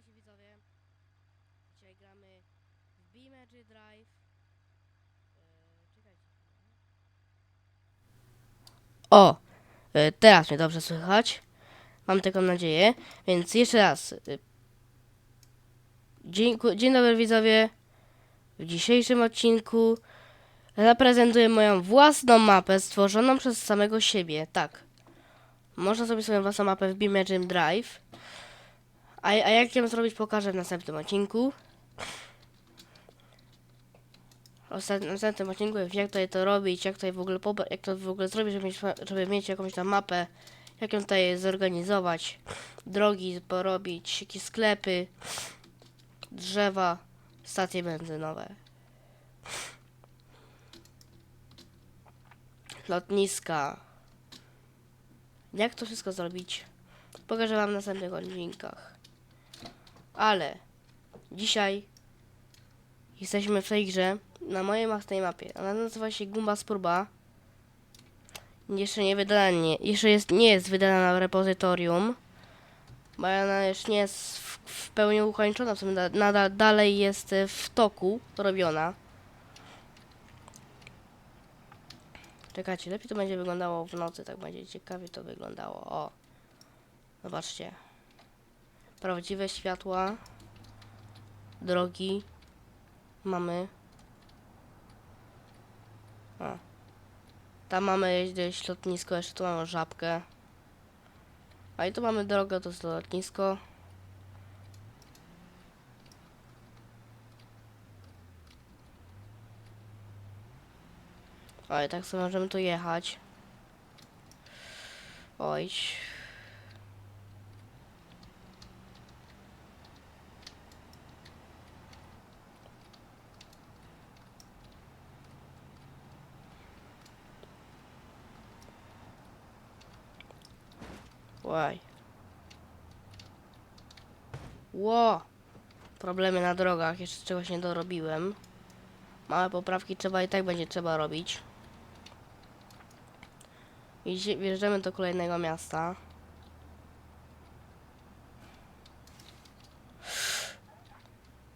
Witajcie widzowie. Dzisiaj gramy w B-Magic Drive. Eee, czekajcie. O! e, Teraz mnie dobrze słychać. Mam taką nadzieję. Więc jeszcze raz. e, Dzień, dzień dobry widzowie. W dzisiejszym odcinku zaprezentuję moją własną mapę stworzoną przez samego siebie. Tak. Można zrobić swoją własną mapę w B-Magic Drive. A, a jak ją zrobić, pokażę w następnym odcinku. Ostat- W następnym odcinku, jak tutaj to robić, jak tutaj w ogóle, jak to w ogóle zrobić, żeby mieć, żeby mieć jakąś tam mapę, jak ją tutaj zorganizować, drogi porobić, jakieś sklepy, drzewa, stacje benzynowe, lotniska. Jak to wszystko zrobić? Pokażę wam w następnych odcinkach. Ale dzisiaj jesteśmy w tej grze na mojej własnej mapie. Ona nazywa się Gumba Spurba. Jeszcze nie wydana, nie, jeszcze jest, nie jest wydana na repozytorium. Bo ona jeszcze nie jest w, w pełni ukończona, w sumie na- nadal dalej jest w toku robiona. Czekajcie, lepiej to będzie wyglądało w nocy, tak będzie ciekawie to wyglądało. O, zobaczcie. Prawdziwe światła, drogi mamy. O. Tam mamy gdzieś lotnisko, jeszcze tu mamy żabkę. A i tu mamy drogę, to jest lotnisko. O, i tak sobie możemy tu jechać. Oj. Łaj. Ło! Problemy na drogach, jeszcze czegoś nie dorobiłem. Małe poprawki trzeba i tak będzie trzeba robić. I wjeżdżamy do kolejnego miasta.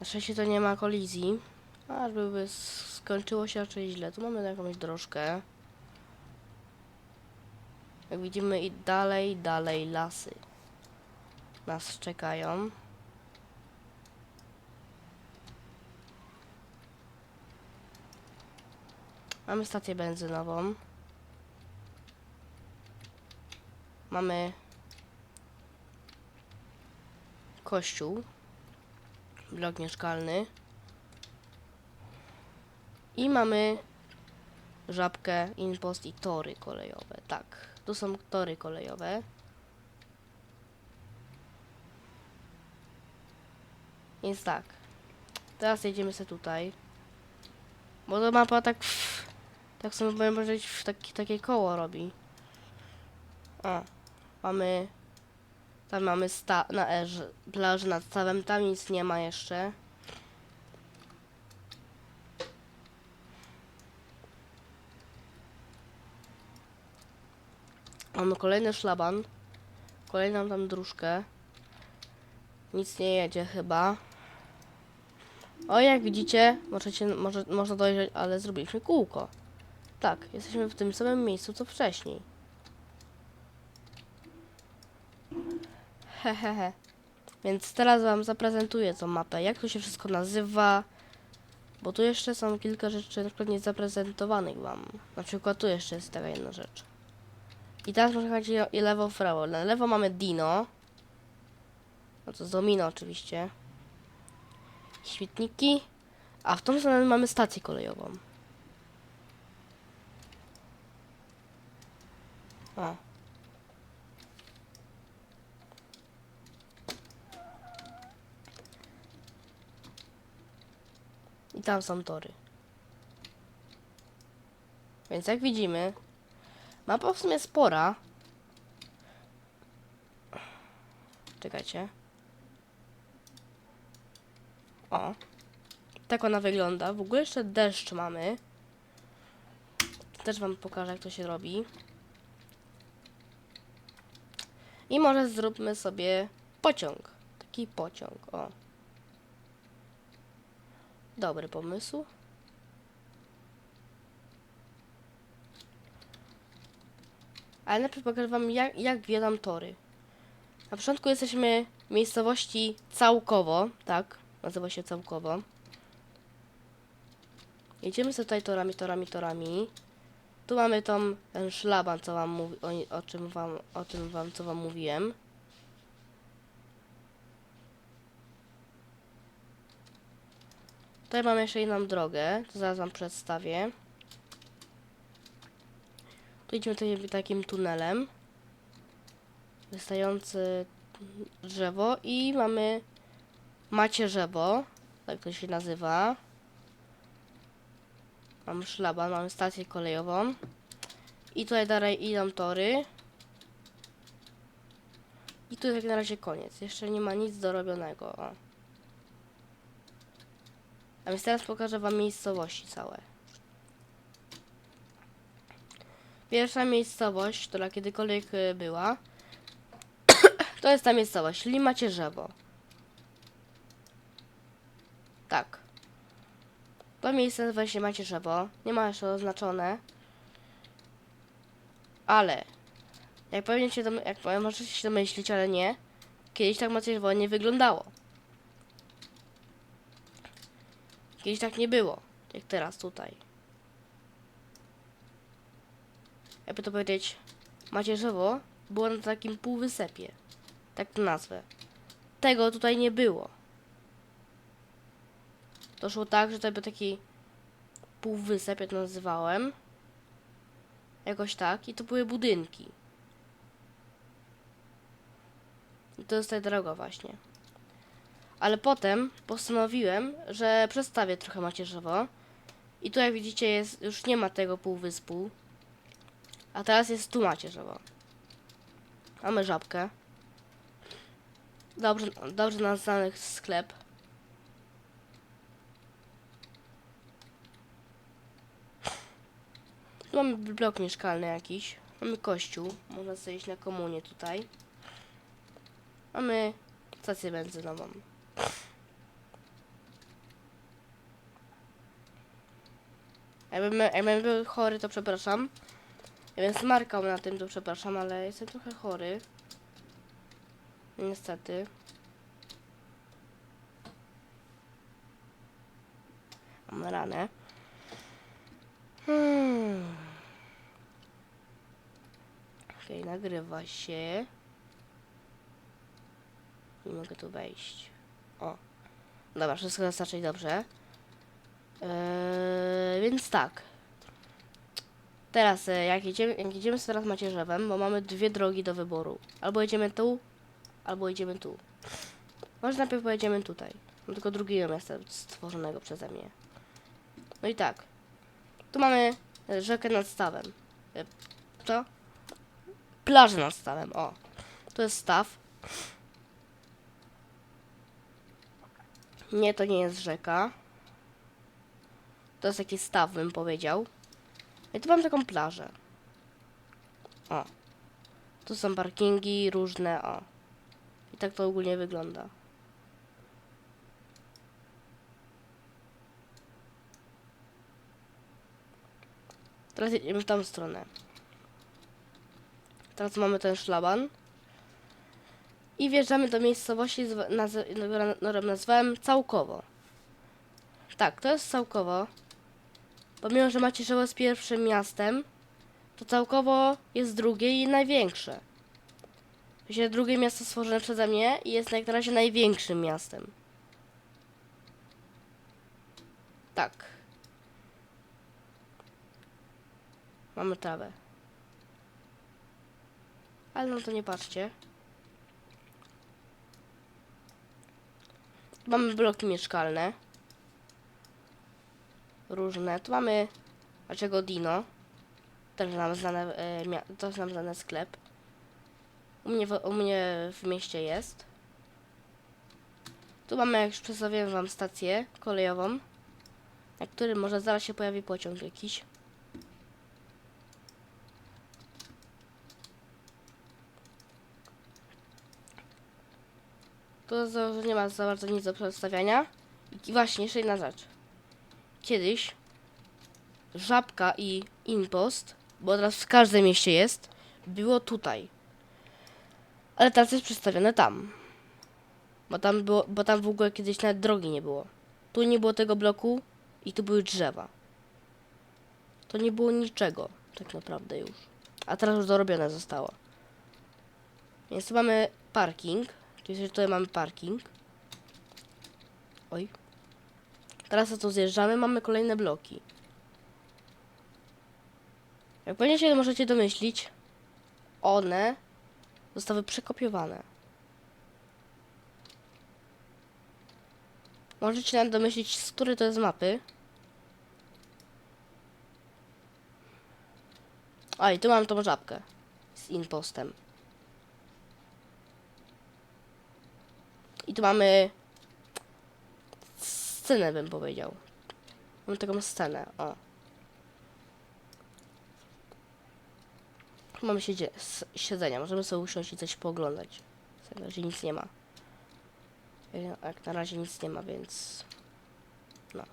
Na szczęście to nie ma kolizji. Aż s- skończyło się raczej źle. Tu mamy jakąś drożkę. Jak widzimy i dalej, dalej lasy nas czekają. Mamy stację benzynową. Mamy kościół, blok mieszkalny i mamy żabkę, impost i tory kolejowe. Tak, tu są tory kolejowe. Więc tak, teraz jedziemy sobie tutaj, bo to mapa tak, w, tak sobie powiem powiedzieć, w taki, takie koło robi. O, mamy, tam mamy sta, na erz, plaż nad stawem, tam nic nie ma jeszcze. Mamy kolejny szlaban. Kolejną tam dróżkę. Nic nie jedzie chyba. O, jak widzicie, możecie, może, można dojrzeć, ale zrobiliśmy kółko. Tak, jesteśmy w tym samym miejscu co wcześniej. Hehehe. Więc teraz wam zaprezentuję tą mapę, jak to się wszystko nazywa. Bo tu jeszcze są kilka rzeczy na przykład nie zaprezentowanych wam. Na przykład tu jeszcze jest taka jedna rzecz. I teraz jechać i lewo prawo. Na lewo mamy Dino. No to z Domino oczywiście. Świetniki. A w tą stronę mamy stację kolejową. O. I tam są tory. Więc jak widzimy, mapa w sumie spora. Czekajcie. O. Tak ona wygląda. W ogóle jeszcze deszcz mamy. Też wam pokażę, jak to się robi. I może zróbmy sobie pociąg. Taki pociąg, o. Dobry pomysł. Ale najpierw pokażę wam, jak, jak wjeżdżam tory. Na początku jesteśmy w miejscowości Całkowo, tak, nazywa się Całkowo. Jedziemy sobie tutaj torami, torami, torami. Tu mamy tą ten szlaban, co wam mówi, o, o czym wam, o tym wam, co wam mówiłem. Tutaj mamy jeszcze inną drogę, to zaraz wam przedstawię. Tu idziemy tutaj takim tunelem. Wystający drzewo i mamy macierzewo, tak to się nazywa. Mamy szlaban, mamy stację kolejową. I tutaj dalej idą tory. I tu jak na razie koniec. Jeszcze nie ma nic dorobionego. A więc teraz pokażę wam miejscowości całe. Pierwsza miejscowość, która kiedykolwiek y, była, to jest ta miejscowość Limacierzewo. Tak. To miejsce się Macierzewo. Nie ma jeszcze oznaczone. Ale, jak pewnie się jak możecie się domyślić, ale nie. Kiedyś tak Macierzewo nie wyglądało. Kiedyś tak nie było, jak teraz tutaj. Jakby to powiedzieć, Macierzewo było na takim półwysepie. Tak to nazwę. Tego tutaj nie było. To szło tak, że to był taki półwysep, jak to nazywałem. Jakoś tak. I to były budynki. I to jest ta droga właśnie. Ale potem postanowiłem, że przestawię trochę macierzowo. I tu jak widzicie jest, już nie ma tego półwyspu. A teraz jest tu macierzowo. Mamy żabkę. Dobrze, dobrze nazwany sklep. Tu mamy blok mieszkalny jakiś. Mamy kościół. Można sobie iść na komunię tutaj. Mamy stację benzynową. Jakbym, jakbym był chory, to przepraszam. Jakbym smarkał na tym, to przepraszam, ale jestem trochę chory. Niestety. Mam ranę. Hmm. Okej, nagrywa się. Nie mogę tu wejść. O. Dobra, wszystko raczej dobrze. Eee, więc tak. Teraz, e, jak jedziemy, jak jedziemy sobie teraz macierzewem, bo mamy dwie drogi do wyboru. Albo jedziemy tu, albo jedziemy tu. Może najpierw pojedziemy tutaj. Mam tylko drugiego miasta stworzonego przeze mnie. No i tak. Tu mamy e, rzekę nad stawem. E, Co? Plażę nad stawem, o. To jest staw. Nie, to nie jest rzeka. To jest jakiś staw, bym powiedział. I tu mam taką plażę. O. Tu są parkingi różne, o. I tak to ogólnie wygląda. Teraz jedziemy w tą stronę. Teraz mamy ten szlaban. I wjeżdżamy do miejscowości, którą nazwałem Całkowo. Tak, to jest Całkowo. Pomimo, że Macierzewo jest pierwszym miastem, to Całkowo jest drugie i największe. Się drugie miasto stworzone przeze mnie i jest jak na razie największym miastem. Tak. Mamy trawę. Ale no to nie patrzcie. Mamy bloki mieszkalne. Różne. Tu mamy dlaczego Dino. Też nam znane, e, też nam znany sklep. U mnie, w, u mnie w mieście jest. Tu mamy, jak już przedstawiłem wam, stację kolejową, na którym może zaraz się pojawi pociąg jakiś. Tu nie ma za bardzo nic do przedstawiania. I właśnie, jeszcze jedna rzecz. Kiedyś Żabka i Impost, bo teraz w każdym mieście jest, było tutaj. Ale teraz jest przedstawione tam. Bo tam, było, bo tam w ogóle kiedyś nawet drogi nie było. Tu nie było tego bloku i tu były drzewa. To nie było niczego, tak naprawdę już. A teraz już dorobione zostało. Więc tu mamy parking. Czyli tutaj mamy parking. Oj. Teraz na to zjeżdżamy, mamy kolejne bloki. Jak pewnie się możecie domyślić, one zostały przekopiowane. Możecie nam domyślić, z której to jest mapy. A i tu mam tą żabkę z impostem. I tu mamy scenę, bym powiedział. Mamy taką scenę, o. Mamy siedzie siedzenia, możemy sobie usiąść i coś pooglądać. Na razie nic nie ma. Jak na razie nic nie ma, więc... No.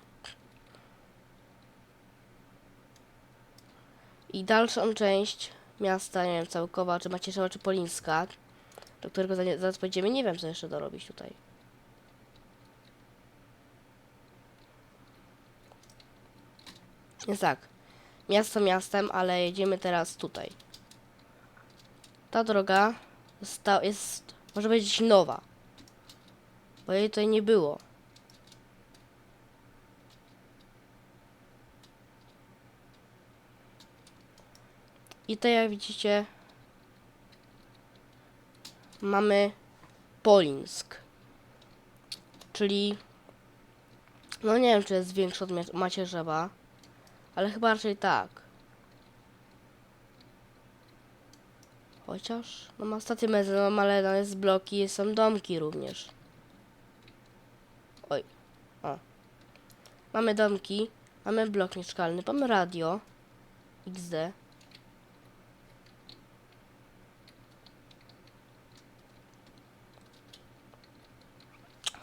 I dalszą część miasta, nie wiem, Całkowa, czy Macierzewa, czy Polińska, do którego zaraz pójdziemy, nie wiem, co jeszcze dorobić tutaj. Więc tak, miasto miastem, ale jedziemy teraz tutaj. Ta droga sta- jest, może powiedzieć, nowa. Bo jej tutaj nie było. I tutaj jak widzicie mamy Polińsk. Czyli no nie wiem czy jest większy od Macierzewa, ale chyba raczej tak. Chociaż no ma stację benzyną, ale tam jest bloki, są domki również. Oj. O. Mamy domki, mamy blok mieszkalny, mamy radio. XD.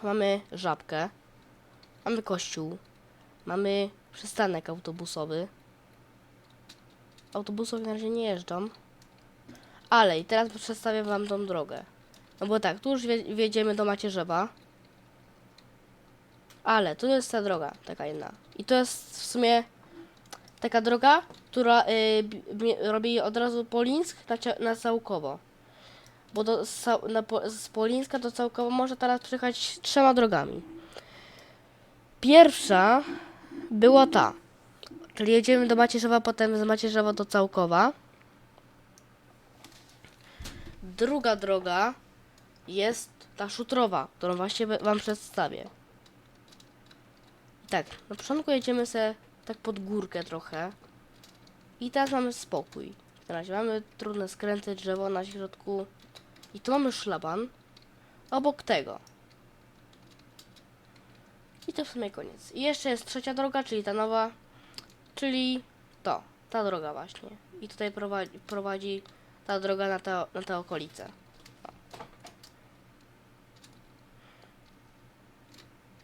Mamy żabkę. Mamy kościół. Mamy przystanek autobusowy. Autobusów na razie nie jeżdżą. Ale i teraz przedstawię wam tą drogę. No bo tak, tu już wje- wjedziemy do Macierzewa. Ale tu jest ta droga, taka jedna. I to jest w sumie taka droga, która y, robi od razu Polińsk na, na Całkowo. Bo do, na, z Polińska do Całkowo może teraz przyjechać trzema drogami. Pierwsza była ta. Czyli jedziemy do Macierzewa, potem z Macierzewa do Całkowa. Druga droga jest ta szutrowa, którą właśnie wam przedstawię. Tak, na początku jedziemy sobie tak pod górkę trochę. I teraz mamy spokój. Razie mamy trudne skręty, drzewo na środku. I tu mamy szlaban. Obok tego. I to w sumie koniec. I jeszcze jest trzecia droga, czyli ta nowa. Czyli to. Ta droga właśnie. I tutaj prowadzi, prowadzi ta droga na te, na te okolice.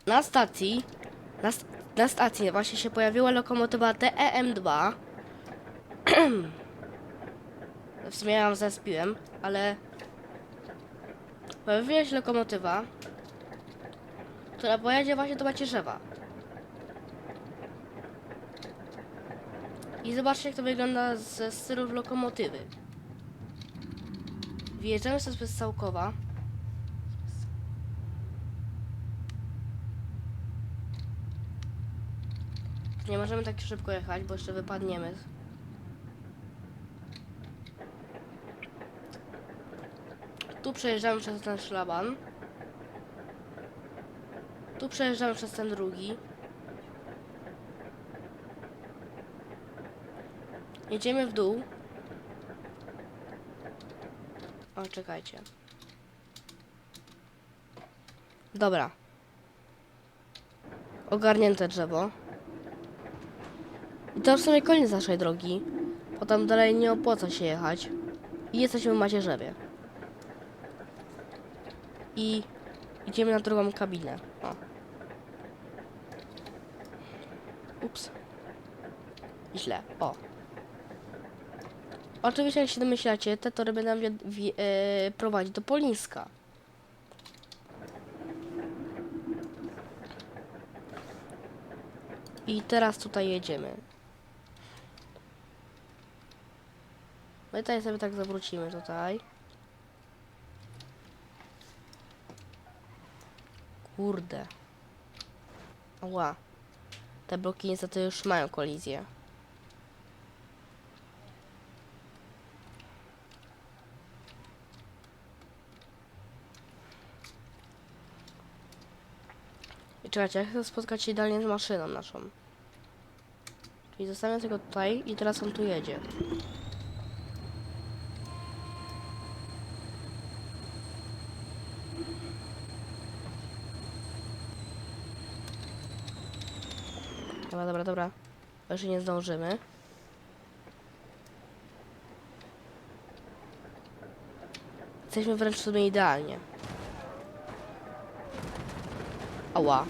Na stacji, na, na stacji właśnie się pojawiła lokomotywa TEM2. w sumie ją zaspiłem, ale pojawiła się lokomotywa, która pojedzie właśnie do Macierzewa. I zobaczcie, jak to wygląda ze stylów lokomotywy. Wjeżdżamy sobie przez Całkowa. Nie możemy tak szybko jechać, bo jeszcze wypadniemy. Tu przejeżdżamy przez ten szlaban. Tu przejeżdżamy przez ten drugi. Jedziemy w dół. O, czekajcie. Dobra. Ogarnięte drzewo. I to w sumie koniec naszej drogi. Potem dalej nie opłaca się jechać. I jesteśmy w Macierzewie. I Idziemy na drugą kabinę. O. Ups. Źle. O. Oczywiście, jak się domyślacie, te tory będą wi- wi- e, prowadzić do Polińska. I teraz tutaj jedziemy. My tutaj sobie tak zawrócimy tutaj. Kurde. Ła. Te bloki niestety już mają kolizję. I czekajcie, ja chcę spotkać się idealnie z maszyną naszą. Czyli zostawiam tego tutaj i teraz on tu jedzie. Dobra, Jeszcze nie zdążymy. Jesteśmy wręcz sobie idealnie. Ała.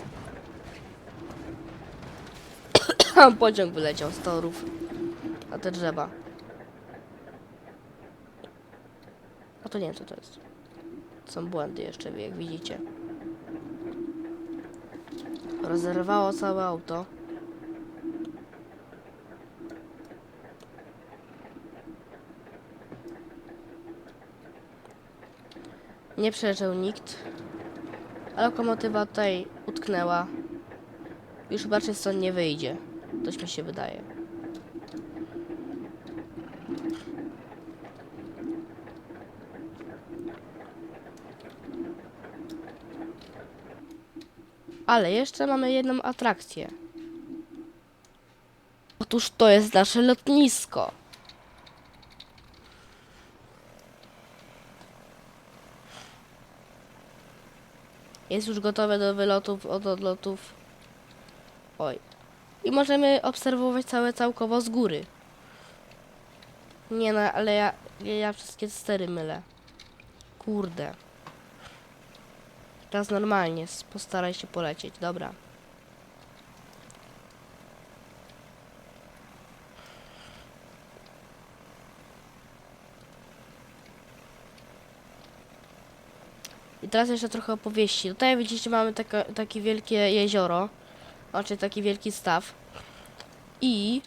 Pociąg wyleciał z torów. A te drzewa. A to nie wiem co to jest. Są błędy jeszcze, jak widzicie. Rozerwało całe auto. Nie przeżył nikt. A lokomotywa tutaj utknęła. Już chyba stąd nie wyjdzie. Coś mi się wydaje. Ale jeszcze mamy jedną atrakcję. Otóż to jest nasze lotnisko. Jest już gotowe do wylotów, od odlotów. Oj. I możemy obserwować całe całkowo z góry. Nie no, ale ja, ja, wszystkie stery mylę. Kurde. Teraz normalnie, postaraj się polecieć, dobra. I teraz jeszcze trochę opowieści. Tutaj widzicie, mamy taka, takie wielkie jezioro. Znaczy taki wielki staw. I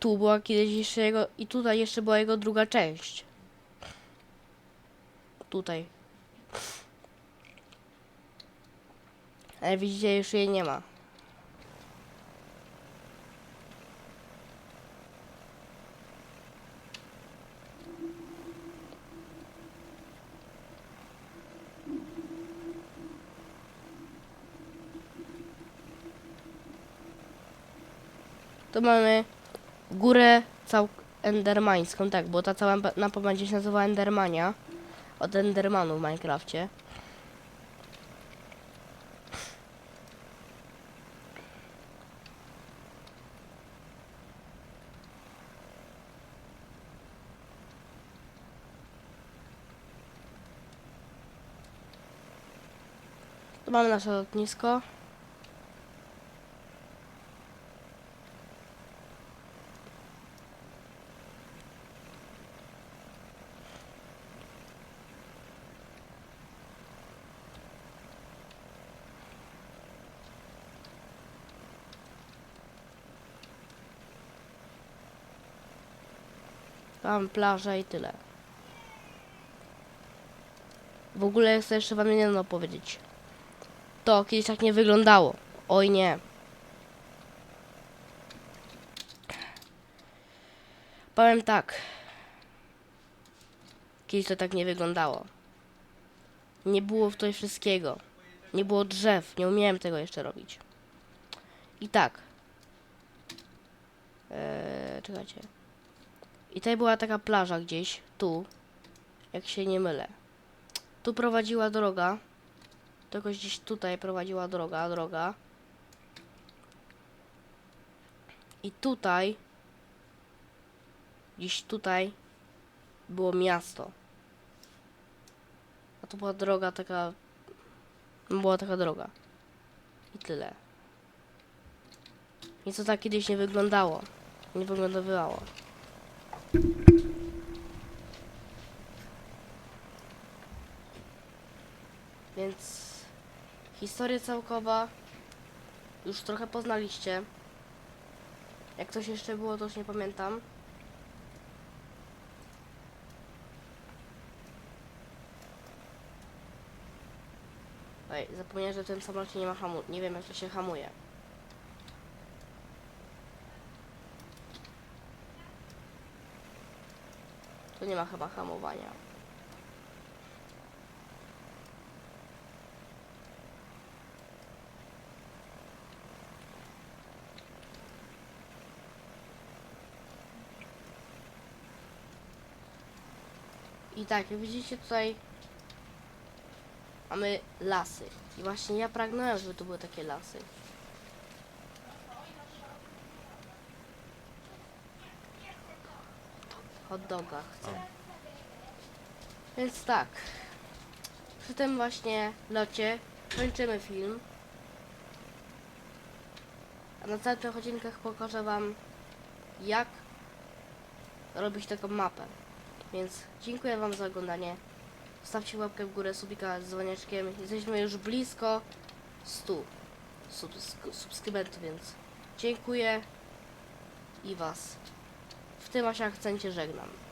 tu była kiedyś jeszcze jego. I tutaj jeszcze była jego druga część. Tutaj. Ale widzicie, już jej nie ma. Tu mamy górę cał endermańską, tak, bo ta cała mapa będzie się nazywała Endermania. Od Endermanu w Minecrafcie. Tu mamy nasze lotnisko. Tam plaża i tyle. W ogóle chcę jeszcze wam jedno powiedzieć. To kiedyś tak nie wyglądało. Oj nie. Powiem tak. Kiedyś to tak nie wyglądało. Nie było tutaj wszystkiego. Nie było drzew. Nie umiałem tego jeszcze robić. I tak. Eee, czekajcie. I tutaj była taka plaża gdzieś, tu, jak się nie mylę. Tu prowadziła droga. To jakoś gdzieś tutaj prowadziła droga, droga. I tutaj, gdzieś tutaj było miasto. A to była droga taka Była taka droga. I tyle. I co tak kiedyś nie wyglądało. Nie wyglądało. Więc historia całkowa już trochę poznaliście. Jak coś jeszcze było, to już nie pamiętam. Ej, zapomniałem, że w tym samolocie nie ma hamu. Nie wiem, jak to się hamuje. Tu nie ma chyba hamowania. I tak, jak widzicie tutaj mamy lasy. I właśnie ja pragnąłem, żeby to były takie lasy. Hot doga chcę. Więc tak. Przy tym właśnie locie kończymy film. A na następnych odcinkach pokażę wam jak robić taką mapę. Więc dziękuję wam za oglądanie. Zostawcie łapkę w górę, subika z dzwoneczkiem. Jesteśmy już blisko 100 subsk- subskrybentów, więc dziękuję i was w tym właśnie akcencie żegnam.